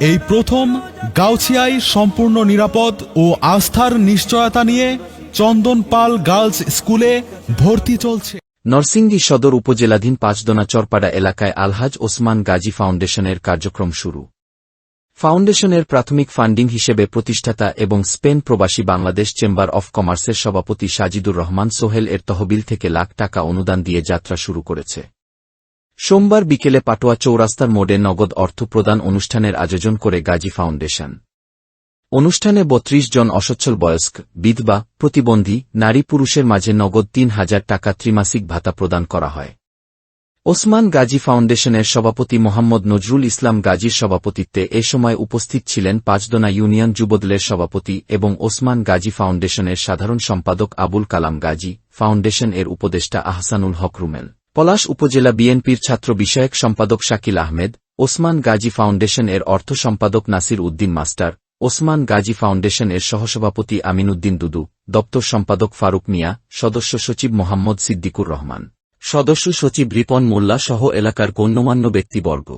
এই প্রথম গাউছিয়ায় সম্পূর্ণ নিরাপদ ও আস্থার নিশ্চয়তা নিয়ে চন্দন পাল গার্লস স্কুলে ভর্তি চলছে। নরসিংদী সদর উপজেলাধীন পাঁচদোনা চরপাড়া এলাকায় আলহাজ ওসমান গাজী ফাউন্ডেশনের কার্যক্রম শুরু। ফাউন্ডেশনের প্রাথমিক ফান্ডিং হিসেবে প্রতিষ্ঠাতা এবং স্পেন প্রবাসী বাংলাদেশ চেম্বার অফ কমার্সের সভাপতি সাজিদুর রহমান সোহেল এর তহবিল থেকে লাখ টাকা অনুদান দিয়ে যাত্রা শুরু করেছে। সোমবার বিকেলে পাটোয়া চৌরাস্তার মোড়ে নগদ অর্থ প্রদান অনুষ্ঠানের আয়োজন করে গাজী ফাউন্ডেশন। অনুষ্ঠানে বত্রিশ জন অসচ্ছল বয়স্ক, বিধবা, প্রতিবন্ধী, নারী পুরুষের মাঝে নগদ তিন হাজার টাকা ত্রিমাসিক ভাতা প্রদান করা হয়। ওসমান গাজী ফাউন্ডেশনের সভাপতি মোহাম্মদ নজরুল ইসলাম গাজীর সভাপতিত্বে এ সময় উপস্থিত ছিলেন পাঁচদোনা ইউনিয়ন যুবদলের সভাপতি এবং ওসমান গাজী ফাউন্ডেশনের সাধারণ সম্পাদক আবুল কালাম গাজী, ফাউন্ডেশন এর উপদেষ্টা আহসানুল হক রুমেল। পলাশ উপজেলা বিএনপির ছাত্র বিষয়ক সম্পাদক শাকিল আহমেদ, ওসমান গাজী ফাউন্ডেশন এর অর্থ সম্পাদক নাসির উদ্দিন মাস্টার, ওসমান গাজী ফাউন্ডেশন এর সহসভাপতি আমিনুদ্দিন দুদু, দপ্তর সম্পাদক ফারুক মিয়া, সদস্য সচিব মোহাম্মদ সিদ্দিকুর রহমান, সদস্য সচিব রিপন মোল্লা সহ এলাকার গণ্যমান্য ব্যক্তিবর্গ।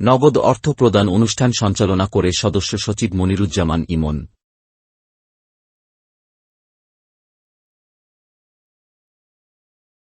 নগদ অর্থ প্রদান অনুষ্ঠান সঞ্চালনা করে সদস্য সচিব মনিরুজ্জামান ইমন।